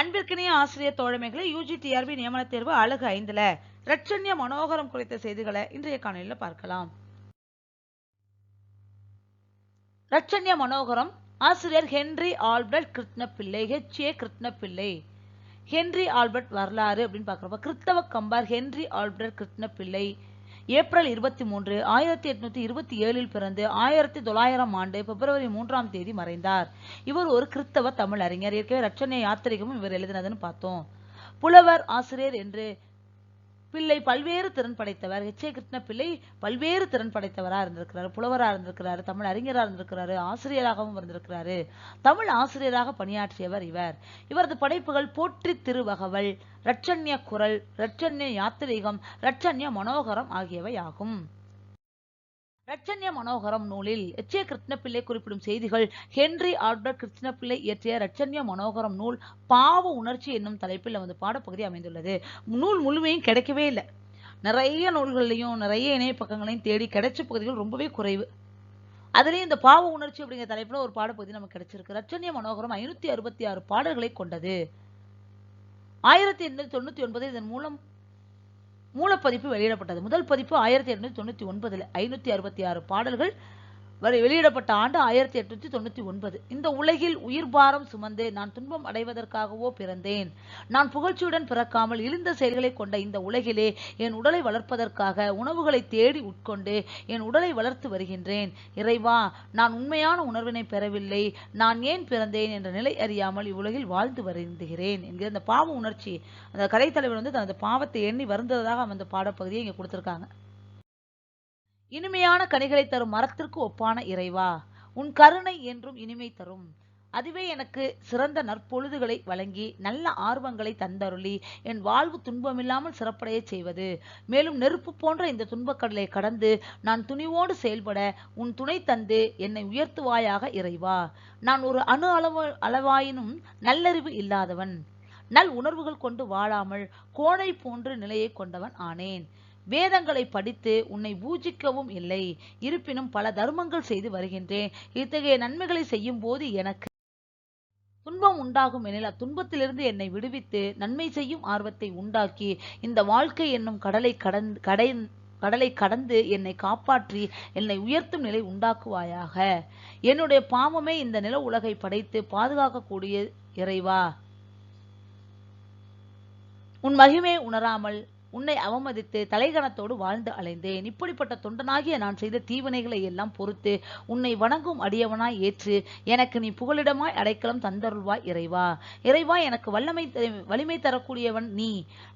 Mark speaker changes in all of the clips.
Speaker 1: அன்பிற்கினிய ஆசிரியர் தோழமைகளை UG TRP நியமன தேர்வு அழகு ஐந்துல. ரட்சண்ய மனோகரம் குறித்த செய்திகளை இன்றைய காணொலியில் பார்க்கலாம். ரட்சண்ய மனோகரம் ஆசிரியர் Henry Albert Pillai H A. Krishnapillai Henry Albert வரலாறு அப்படின்னு பார்க்குறப்ப கிறிஸ்தவ Kambar Henry Albert Krishnapillai April இருபத்தி மூன்று ஆயிரத்தி எட்நூத்தி இருபத்தி ஏழில் பிறந்து ஆயிரத்தி தொள்ளாயிரம் ஆண்டு பிப்ரவரி மூன்றாம் தேதி மறைந்தார். இவர் ஒரு கிறிஸ்தவ தமிழ் அறிஞர் ஏற்கனவே ரட்சணை யாத்திரிகமும் இவர் எழுதினதுன்னு பார்த்தோம். புலவர் ஆசிரியர் என்று பிள்ளை பல்வேறு திறன் படைத்தவர். H A. கிருஷ்ண பிள்ளை பல்வேறு திறன் படைத்தவரா இருந்திருக்கிறாரு புலவரா இருந்திருக்கிறாரு தமிழ் அறிஞராக இருந்திருக்கிறாரு ஆசிரியராகவும் இருந்திருக்கிறாரு தமிழ் ஆசிரியராக பணியாற்றியவர் இவர். இவரது படைப்புகள் போற்றி திருவகவல் இரட்சண்ய குரல் இரட்சண்ய யாத்திரிகம் இரட்சண்ய மனோகரம் ஆகியவை ஆகும். ரட்சண்ய மனோகரம் நூலில் எச். ஏ. கிருஷ்ணப்பிள்ளை குறிப்பிடும் செய்திகள். ஹென்றி ஆர்டர் கிருஷ்ணப்பிள்ளை இயற்றிய ரட்சண்ய மனோகரம் நூல் பாவ உணர்ச்சி என்னும் தலைப்பில் நமது பாடப்பகுதி அமைந்துள்ளது. நூல் முழுமையும் கிடைக்கவே இல்லை. நிறைய நூல்கள்லையும் நிறைய இணைய பக்கங்களையும் தேடி கிடைச்ச பகுதிகள் ரொம்பவே குறைவு. அதுலேயும் இந்த பாவ உணர்ச்சி அப்படிங்கிற தலைப்பில் ஒரு பாடப்பகுதி நமக்கு கிடைச்சிருக்கு. ரட்சண்ய மனோகரம் ஐநூத்தி அறுபத்தி ஆறு பாடல்களை கொண்டது. ஆயிரத்தி எண்ணூத்தி தொண்ணூத்தி ஒன்பது இதன் மூலம் மூலப்பதிப்பு வெளியிடப்பட்டது. முதல் பதிப்பு ஆயிரத்தி எட்நூத்தி தொண்ணூத்தி ஒன்பதுல ஐநூத்தி அறுபத்தி ஆறு பாடல்கள் வெளியிடப்பட்ட ஆண்டு ஆயிரத்தி எட்நூத்தி தொண்ணூத்தி ஒன்பது. இந்த உலகில் உயிர் பாரம் சுமந்து நான் துன்பம் அடைவதற்காகவோ பிறந்தேன். நான் புகழ்ச்சியுடன் பிறக்காமல் இழிந்த செயல்களை கொண்ட இந்த உலகிலே என் உடலை வளர்ப்பதற்காக உணவுகளை தேடி உட்கொண்டு என் உடலை வளர்த்து வருகின்றேன். இறைவா நான் உண்மையான உணர்வினை பெறவில்லை. நான் ஏன் பிறந்தேன் என்ற நிலை அறியாமல் இவ்வுலகில் வாழ்ந்து வருந்துகிறேன் என்கிற அந்த பாவ உணர்ச்சி. அந்த கலைத்தலைவர் வந்து தனது பாவத்தை எண்ணி வருந்ததாக அந்த பாடப்பகுதியை இங்க கொடுத்துருக்காங்க. இனிமையான கனிகளை தரும் மரத்திற்கு ஒப்பான இறைவா. உன் கருணை என்றும் இனிமை தரும். அதுவே எனக்கு சிறந்த நற்பொழுதுகளை வழங்கி நல்ல ஆர்வங்களை தந்தருளி. என் வாழ்வு துன்பமில்லாமல் சிறப்படைய செய்வது. மேலும் நெருப்பு போன்ற இந்த துன்பக்கடலை கடந்து நான் துணிவோடு செயல்பட உன் துணை தந்து என்னை உயர்த்துவாயாக இறைவா. நான் ஒரு அணு அளவு அளவாயினும் நல்லறிவு இல்லாதவன். நல் உணர்வுகள் கொண்டு வாழாமல் கோணை போன்ற நிலையை கொண்டவன் ஆனேன். வேதங்களை படித்து உன்னை பூஜிக்கவும் இல்லை. இருப்பினும் பல தர்மங்கள் செய்து வருகின்றேன். இத்தகைய நன்மைகளை செய்யும் போது எனக்கு துன்பம் உண்டாகும் எனில் அத்துன்பத்திலிருந்து என்னை விடுவித்து நன்மை செய்யும் ஆர்வத்தை உண்டாக்கி இந்த வாழ்க்கை என்னும் கடலை கடந்து கடை கடலை கடந்து என்னை காப்பாற்றி என்னை உயர்த்தும் நிலை உண்டாக்குவாயாக. என்னுடைய பாவமே இந்த நில உலகை படைத்து பாதுகாக்கக்கூடிய இறைவா. உன் மகிமை உணராமல் உன்னை அவமதித்து தலைகணத்தோடு வாழ்ந்து அலைந்தேன். இப்படிப்பட்ட தொண்டனாகிய நான் செய்த தீவினைகளை எல்லாம் பொறுத்து உன்னை வணங்கும் அடியவனாய் ஏற்று எனக்கு நீ புகலிடமாய் அடைக்கலம் தந்தருள்வாய் இறைவா. இறைவா எனக்கு வல்லமை வலிமை தரக்கூடியவன் நீ.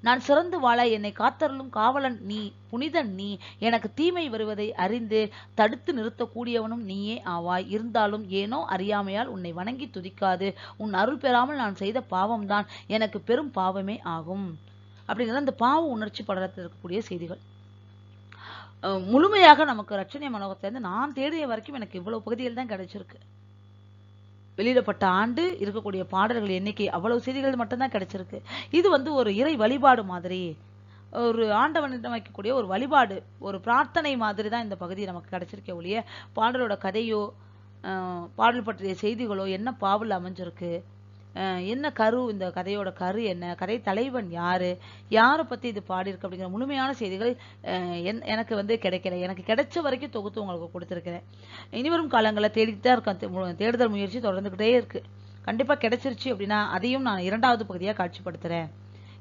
Speaker 1: நான் சிறந்து வாழ என்னை காத்தருளும் காவலன் நீ புனிதன் நீ. எனக்கு தீமை வருவதை அறிந்து தடுத்து நிறுத்தக்கூடியவனும் நீயே ஆவாய். இருந்தாலும் ஏனோ அறியாமையால் உன்னை வணங்கி துதிக்காது. உன் அருள் பெறாமல் நான் செய்த பாவம்தான். எனக்கு பெரும் பாவமே ஆகும். அப்படிங்கிறது அந்த பாவ உணர்ச்சி படலத்தில் இருக்கக்கூடிய செய்திகள். முழுமையாக நமக்கு ரட்சணை மனோகத்திலேருந்து நான் தேடிய வரைக்கும் எனக்கு இவ்வளவு பகுதிகள் தான் கிடைச்சிருக்கு. வெளியிடப்பட்ட ஆண்டு இருக்கக்கூடிய பாடல்கள் எண்ணிக்கை அவ்வளவு செய்திகள் மட்டும்தான் கிடைச்சிருக்கு. இது வந்து ஒரு இறை வழிபாடு மாதிரி ஒரு ஆண்டவனிடம் வைக்கக்கூடிய ஒரு வழிபாடு ஒரு பிரார்த்தனை மாதிரி தான் இந்த பகுதி நமக்கு கிடைச்சிருக்க ஒழிய பாடலோட கதையோ பாடல் பற்றிய செய்திகளோ என்ன பாவல் அமைஞ்சிருக்கு என்ன கரு இந்த கதையோட கரு என்ன? கதை தலைவன் யாரு? யாரை பத்தி இது பாடியிருக்கு அப்படிங்கிற முழுமையான செய்திகள் எனக்கு வந்து கிடைக்கல. எனக்கு கிடைச்ச வரைக்கும் தொகுத்து உங்களுக்கு கொடுத்துருக்கிறேன். இனிவரும் காலங்களில் தேடிட்டு தான் இருக்கேன் தேடுதல் முயற்சி தொடர்ந்துகிட்டே இருக்கு. கண்டிப்பாக கிடைச்சிருச்சு அப்படின்னா அதையும் நான் இரண்டாவது பகுதியாக காட்சிப்படுத்துகிறேன்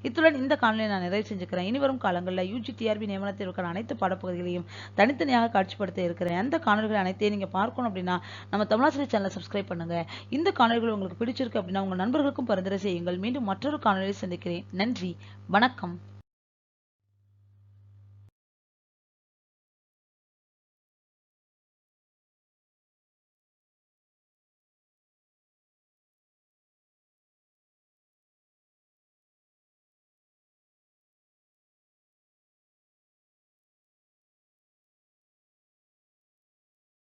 Speaker 1: இத்துடன் இந்த காணொலியை நான் நிறைவு செஞ்சுக்கிறேன். இனி வரும் காலங்களில் யூஜி டிஆர்பி நியமனத்திற்கான அனைத்து பாடப்பகுதிகளையும் தனித்தனியாக காட்சிப்படுத்த இருக்கிறேன். அந்த காணொலிகள் அனைத்தையும் நீங்க பார்க்கணும் அப்படின்னா நம்ம தமிழாசிரியர் சேனலை சப்ஸ்கிரைப் பண்ணுங்க. இந்த காணொலிகள் உங்களுக்கு பிடிச்சிருக்கு அப்படின்னா உங்க நண்பர்களுக்கும் பரிந்துரை செய்யுங்கள். மீண்டும் மற்றொரு காணொலியை சந்திக்கிறேன். நன்றி. வணக்கம்.